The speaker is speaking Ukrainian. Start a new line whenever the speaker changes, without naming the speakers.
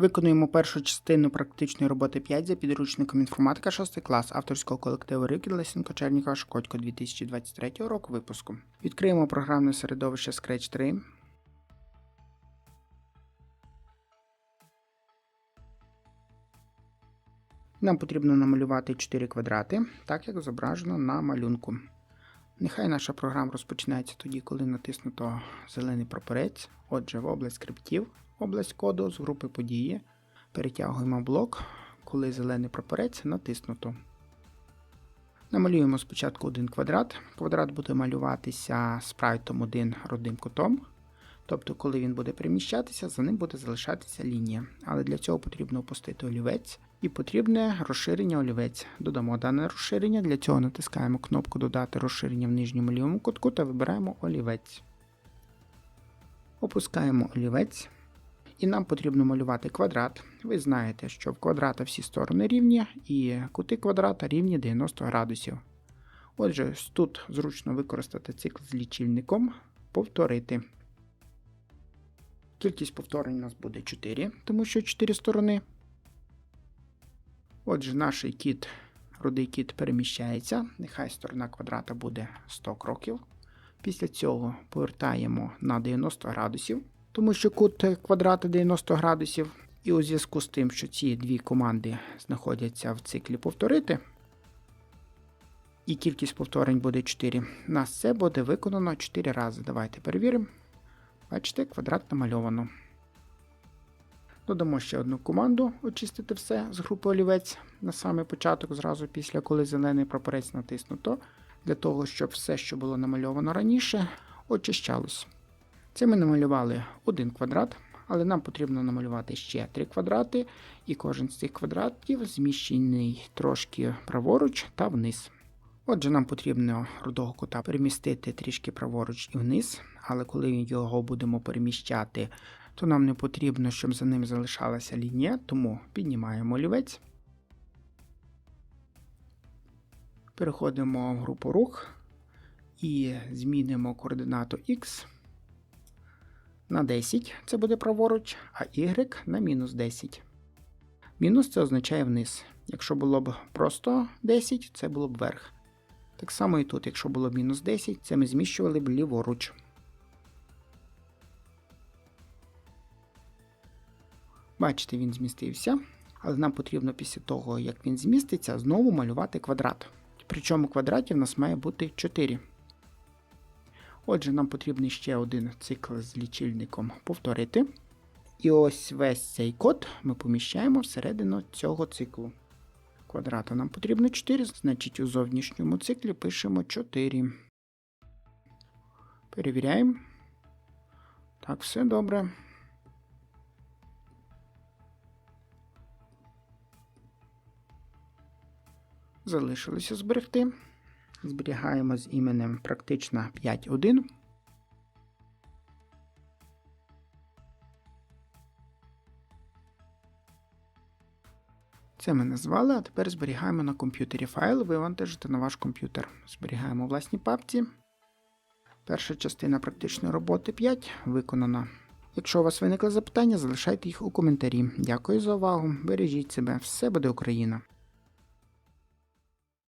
Виконуємо першу частину практичної роботи 5 за підручником інформатика 6 клас авторського колективу Рикід Лесенко Чернікова Шкодько 2023 року випуску. Відкриємо програмне середовище Scratch 3. Нам потрібно намалювати 4 квадрати, так як зображено на малюнку. Нехай наша програма розпочинається тоді, коли натиснуто зелений прапорець. Отже, в область скриптів, область коду з групи події. Перетягуємо блок, коли зелений прапорець натиснуто. Намалюємо спочатку один квадрат. Квадрат буде малюватися спрайтом 1 родним кутом. Тобто, коли він буде переміщатися, за ним буде залишатися лінія. Але для цього потрібно опустити олівець і потрібне розширення олівець. Додамо дане розширення. Для цього натискаємо кнопку Додати розширення в нижньому лівому кутку та вибираємо олівець. Опускаємо олівець. І нам потрібно малювати квадрат. Ви знаєте, що в квадрата всі сторони рівні, і кути квадрата рівні 90 градусів. Отже, тут зручно використати цикл з лічильником, повторити. Кількість повторень у нас буде 4, тому що 4 сторони. Отже, наш кіт, рудий кіт переміщається. Нехай сторона квадрата буде 100 кроків. Після цього повертаємо на 90 градусів, тому що кут квадрата 90 градусів. І у зв'язку з тим, що ці дві команди знаходяться в циклі повторити, і кількість повторень буде 4, у нас це буде виконано 4 рази. Давайте перевіримо. Бачите, квадрат намальовано. Додамо ще одну команду очистити все з групи олівець на самий початок, зразу після коли зелений прапорець натиснуто, для того, щоб все, що було намальовано раніше, очищалось. Це ми намалювали один квадрат, але нам потрібно намалювати ще три квадрати, і кожен з цих квадратів зміщений трошки праворуч та вниз. Отже, нам потрібно рудого кута перемістити трішки праворуч і вниз, але коли його будемо переміщати, то нам не потрібно, щоб за ним залишалася лінія, тому піднімаємо олівець. Переходимо в групу рух і змінимо координату X на 10, це буде праворуч, а Y на мінус 10. Мінус це означає вниз. Якщо було б просто 10, це було б вверх. Так само і тут, якщо було мінус 10, це ми зміщували б ліворуч. Бачите, він змістився, але нам потрібно після того, як він зміститься, знову малювати квадрат. Причому квадратів у нас має бути 4. Отже, нам потрібен ще один цикл з лічильником повторити. І ось весь цей код ми поміщаємо всередину цього циклу. Квадрата нам потрібно 4, значить у зовнішньому циклі пишемо 4. Перевіряємо. Так, все добре. Залишилося зберегти. Зберігаємо з іменем практично 5.1. Це ми назвали, а тепер зберігаємо на комп'ютері файл, вивантажити на ваш комп'ютер. Зберігаємо у власній папці. Перша частина практичної роботи 5 виконана. Якщо у вас виникли запитання, залишайте їх у коментарі. Дякую за увагу. Бережіть себе, все буде Україна!